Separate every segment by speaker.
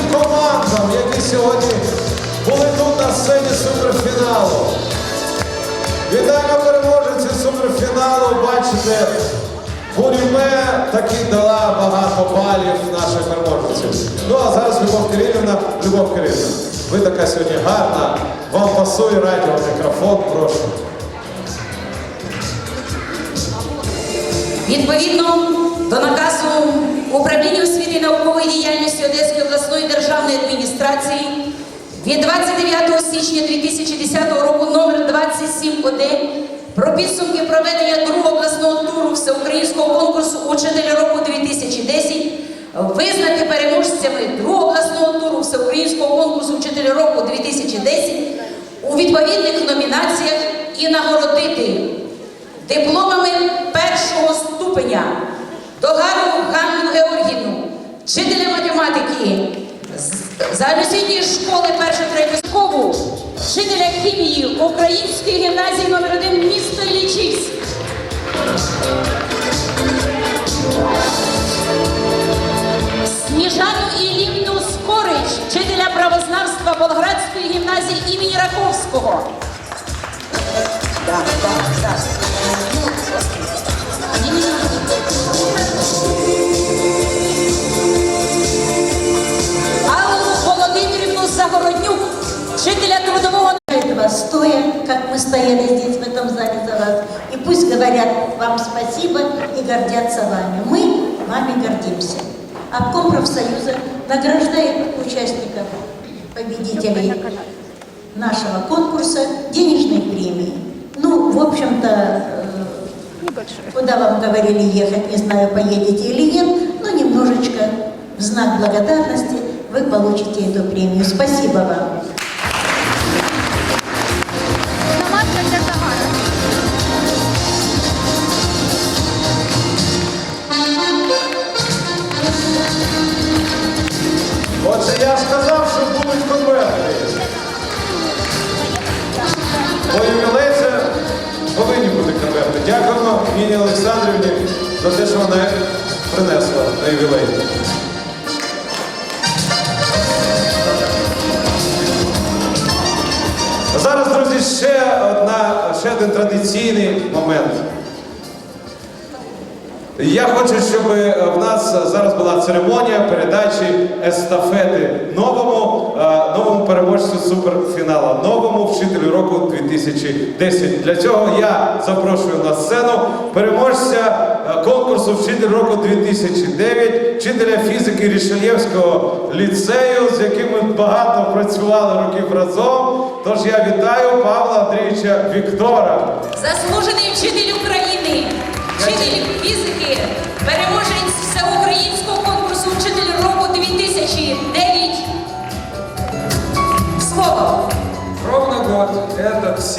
Speaker 1: всім командам, які сьогодні були тут на сцені суперфіналу. Вітаємо переможців суперфіналу. Бачите, Буріме таки дала багато балів нашим переможців. Ну а зараз Любов Кирилівна, Любов Кирилівна, ви така сьогодні гарна. Вам пасує радіо, мікрофон, прошу.
Speaker 2: Відповідно до наказу Управління освіти і наукової діяльності Одеської адміністрації від 29 січня 2010 року номер 27.1 про підсумки проведення другого обласного туру всеукраїнського конкурсу Учитель року 2010 визнати переможцями другого обласного туру всеукраїнського конкурсу Учитель року 2010 у відповідних номінаціях і нагородити дипломами першого ступеня Догару Ганну Георгівну, вчителя математики з- загальноосвітньої школи 1-3 вчителя хімії Української гімназії номер 1 місто Іллічівськ. Сніжану Іллівну Скорич, вчителя правознавства Болградської гімназії імені Раковського. Так, так, так.
Speaker 3: Говорят вам спасибо и гордятся вами. Мы вами гордимся. Обком профсоюза награждает участников, победителей нашего конкурса денежной премией. Ну, в общем-то, э, куда вам говорили ехать, не знаю, поедете или нет, но немножечко в знак благодарности вы получите эту премию. Спасибо вам.
Speaker 1: Будуть конверти. Бо ювілей це повинні бути конверти. Дякуємо Ніні Олександрівні за те, що вона принесла на ювілей. А Зараз, друзі, ще одна, ще один традиційний момент. Я хочу, щоб е, в нас зараз була церемонія передачі естафети новому, е, новому переможцю суперфіналу, новому вчителю року 2010. Для цього я запрошую на сцену переможця е, конкурсу Вчитель року 2009, вчителя фізики Рішельєвського ліцею, з яким ми багато працювали років разом. Тож я вітаю Павла Андрійовича Віктора.
Speaker 2: заслужений вчитель України, вчитель фізики, переможець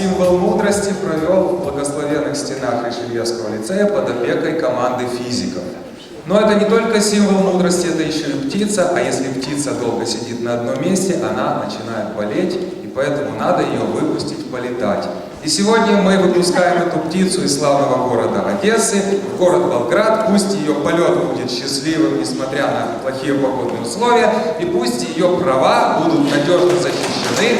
Speaker 4: символ мудрости провел в благословенных стенах Ишельевского лицея под опекой команды физиков. Но это не только символ мудрости, это еще и птица, а если птица долго сидит на одном месте, она начинает болеть, и поэтому надо ее выпустить полетать. И сегодня мы выпускаем эту птицу из славного города Одессы в город Волград. Пусть ее полет будет счастливым, несмотря на плохие погодные условия, и пусть ее права будут надежно защищены.